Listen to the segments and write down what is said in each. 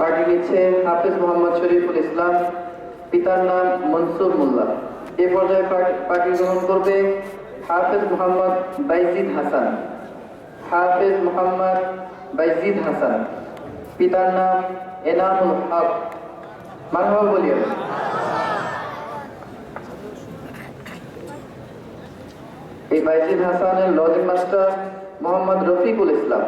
Party নিচ্ছে হাফিজ মোহাম্মদ শরীফুল ইসলাম, পিতার নাম মনসুর মোল্লা। এ পর্যায়ে পার্টি গ্রহণ করবে হাফিজ মোহাম্মদ বাইজিদ হাসান। হাফিজ মোহাম্মদ বাইজিদ হাসান। পিতার নাম এনামুল হক। মারহাবা বলিও। এই বাইজিদ হাসানের লজিক মাস্টার মোহাম্মদ রফিকুল ইসলাম।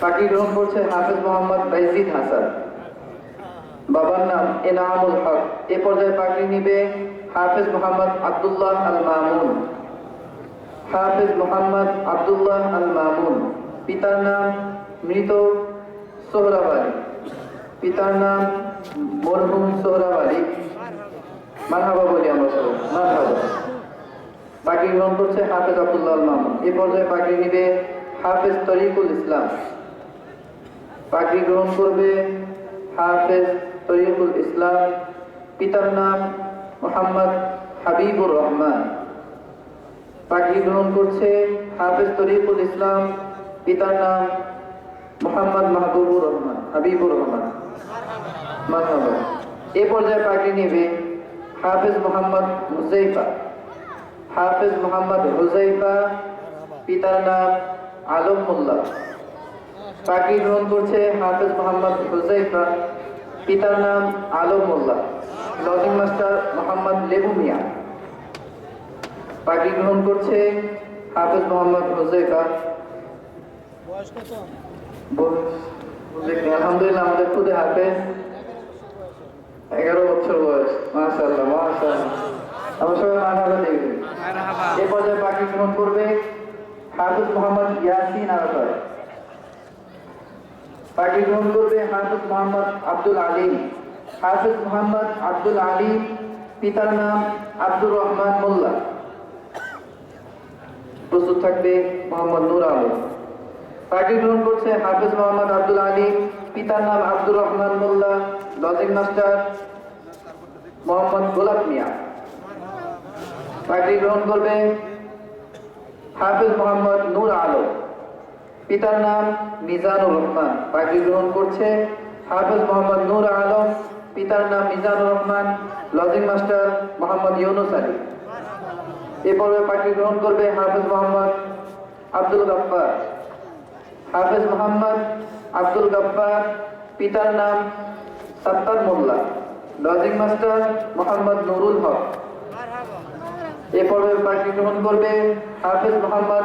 পার্টি গ্রহণ করছে হাফিজ মোহাম্মদ বাইজিদ হাসান। বাবার নাম এনামুল হক। এ পর্যায়ে পার্টি নিবে হাফিজ মোহাম্মদ আব্দুল্লাহ আল মামুন হাফিজ মোহাম্মদ আব্দুল্লাহ আল মামুন পিতার নাম মৃত সোহরাব পিতার নাম মরহুম সোহরাব আলী মারহাবা বলি আমরা পার্টি গ্রহণ করছে হাফেজ আব্দুল্লাহ আল মামুন এ পর্যায়ে পার্টি নিবে হাফেজ তরিকুল ইসলাম। পার্টি গ্রহণ করবে হাফেজ তরিকুল ইসলাম। পিতার নাম মোহাম্মদ হাবিবুর রহমান। পার্টি গ্রহণ করছে হাফেজ তরিকুল ইসলাম। পিতার নাম মোহাম্মদ মাহবুবুর রহমান, হাবিবুর রহমান। মারহাবা এ পর্যায়ে পার্টি নেবে হাফেজ মোহাম্মদ মুজাইফা হাফেজ মোহাম্মদ হুজাইফা, পিতার নাম আলম মোল্লা পার্টি গ্রহণ করছে হাফেজ মোহাম্মদ হুজাইফা। পিতার নাম Alam Molla lodging master Mohammad Lebu Mia. Party গ্রহণ করছে হাফেজ মোহাম্মদ হুজাইফা। আলহামদুলিল্লাহ আমাদের খুদে হাফেজ। এগারো বছর বয়স মাশাআল্লাহ মাশাআল্লাহ। আমরা সবাই মারহাবা দেখবেন এ পর্যায়ে পার্টি গ্রহণ করবে হাফিজ মোহাম্মদ ইয়াসিন আরাফাত। পার্টি গ্রহণ করবে হাফিজ মোহাম্মদ আব্দুল আলিম হাফিজ মোহাম্মদ আব্দুল আলিম পিতার নাম আব্দুর রহমান মোল্লা। প্রস্তুত থাকবে মোহাম্মদ নূর আলম। পার্টি গ্রহণ করছে হাফিজ মোহাম্মদ আব্দুল আলিম পিতার নাম Abdur Rahman Molla, lodging master Mohammad Golap Mia. Party গ্রহণ করবে হাফিজ মোহাম্মদ নূর আলম। পিতার নাম মিজানুর রহমান। পার্টি গ্রহণ করছে হাফিজ মোহাম্মদ নূর আলম, পিতার নাম মিজানুর রহমান লজিং মাস্টার মোহাম্মদ ইউনুস আলী। এ পর্বে পার্টি গ্রহণ করবে হাফিজ মোহাম্মদ আব্দুল গাফফার। হাফিজ মোহাম্মদ আব্দুল গাফফার, পিতার নাম সাত্তার মোল্লা। Lodging master Mohammad Nurul Haque. এ পর্বে পার্টি গ্রহণ করবে হাফিজ মোহাম্মদ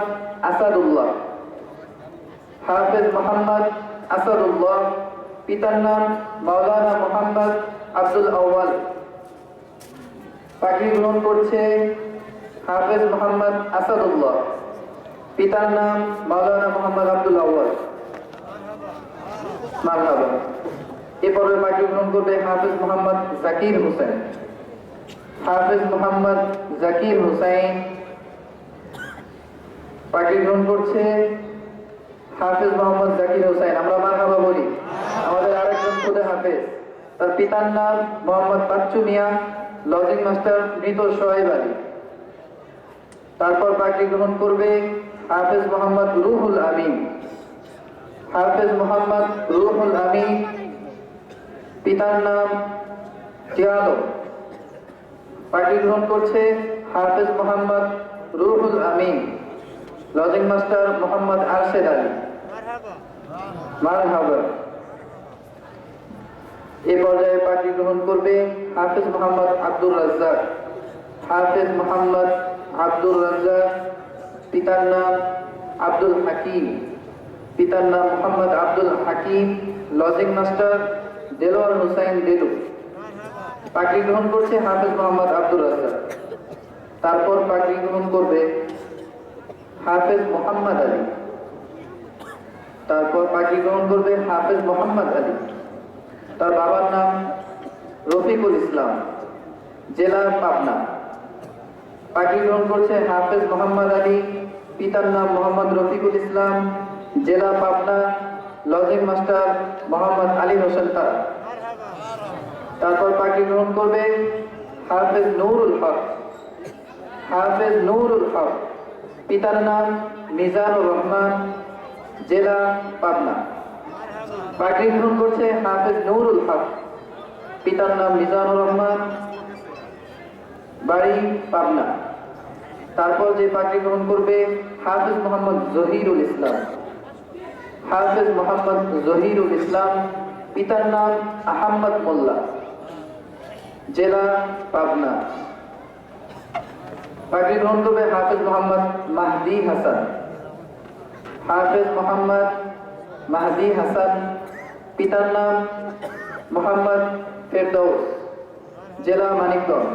আসাদুল্লাহ। হাফিজ মোহাম্মদ আসাদুল্লাহ, পিতার নাম মাওলানা মোহাম্মদ আব্দুল আউয়াল। পার্টি গ্রহণ করছে হাফিজ মোহাম্মদ আসাদুল্লাহ, পিতার নাম মাওলানা মোহাম্মদ আব্দুল আউয়াল। মারহাবা। এ পর্বে পার্টি গ্রহণ করবে হাফিজ মোহাম্মদ জাকির হোসেন। হাফিজ মোহাম্মদ জাকির হুসাইন পার্টি গ্রহণ করছে হাফিজ মোহাম্মদ জাকির হুসাইন আমরা মারহাবা বলি। আমাদের আরেকজন খুদে হাফিজ। তার পিতার নাম মোহাম্মদ বাচ্চু মিয়া লজিং মাস্টার মৃত সোহেব আলী। তারপর পার্টি গ্রহণ করবে হাফেজ মোহাম্মদ রুহুল আমিন। হাফেজ মোহাম্মদ রুহুল আমিন পিতার নাম জিয়ালম পার্টি গ্রহণ করছে হাফেজ মোহাম্মদ রুহুল আমিন লজিং মাস্টার মোহাম্মদ আরশেদ আলী। মারহাবা এ পর্যায়ে পার্টি গ্রহণ করবে হাফিজ মোহাম্মদ আব্দুর রাজ্জাক। হাফিজ মোহাম্মদ আব্দুর রাজ্জাক, পিতার নাম আব্দুল হাকিম। পিতার নাম মোহাম্মদ আব্দুল হাকিম, লজিং মাস্টার দেলোয়ার হুসাইন দেলু। পাগড়ি গ্রহণ করছে হাফিজ মোহাম্মদ আব্দুর রাজ্জাক। তারপর পাগড়ি গ্রহণ করবে হাফেজ মোহাম্মদ আলী। তারপর পাগড়ি গ্রহণ করবে হাফেজ মোহাম্মদ আলী। তার বাবার নাম রফিকুল ইসলাম জেলা পাবনা। পাখি গ্রহণ করছে হাফেজ মোহাম্মদ আলী, পিতার নাম মোহাম্মদ রফিকুল ইসলাম, জেলা পাবনা, লজিং মাস্টার মোহাম্মদ আলী হোসেন তারা। তারপর পাখি গ্রহণ করবে হাফেজ নুরুল হক। হাফেজ নুরুল হক, পিতার নাম মিজানুর রহমান জেলা পাবনা। পাগড়ি গ্রহণ করছে হাফেজ নুরুল হক। পিতার নাম মিজানুর রহমান। বাড়ি পাবনা। তারপর যে পাগড়ি গ্রহণ করবে হাফেজ মোহাম্মদ জহিরুল ইসলাম। হাফেজ মোহাম্মদ জহিরুল ইসলাম, পিতার নাম আহম্মদ মোল্লা। জেলা পাবনা। পাগড়ি গ্রহণ করবে হাফেজ মোহাম্মদ মাহদি হাসান। হাফেজ মোহাম্মদ মাহদি হাসান পিতার নাম মোহাম্মদ ফেরদৌস জেলা মানিকগঞ্জ।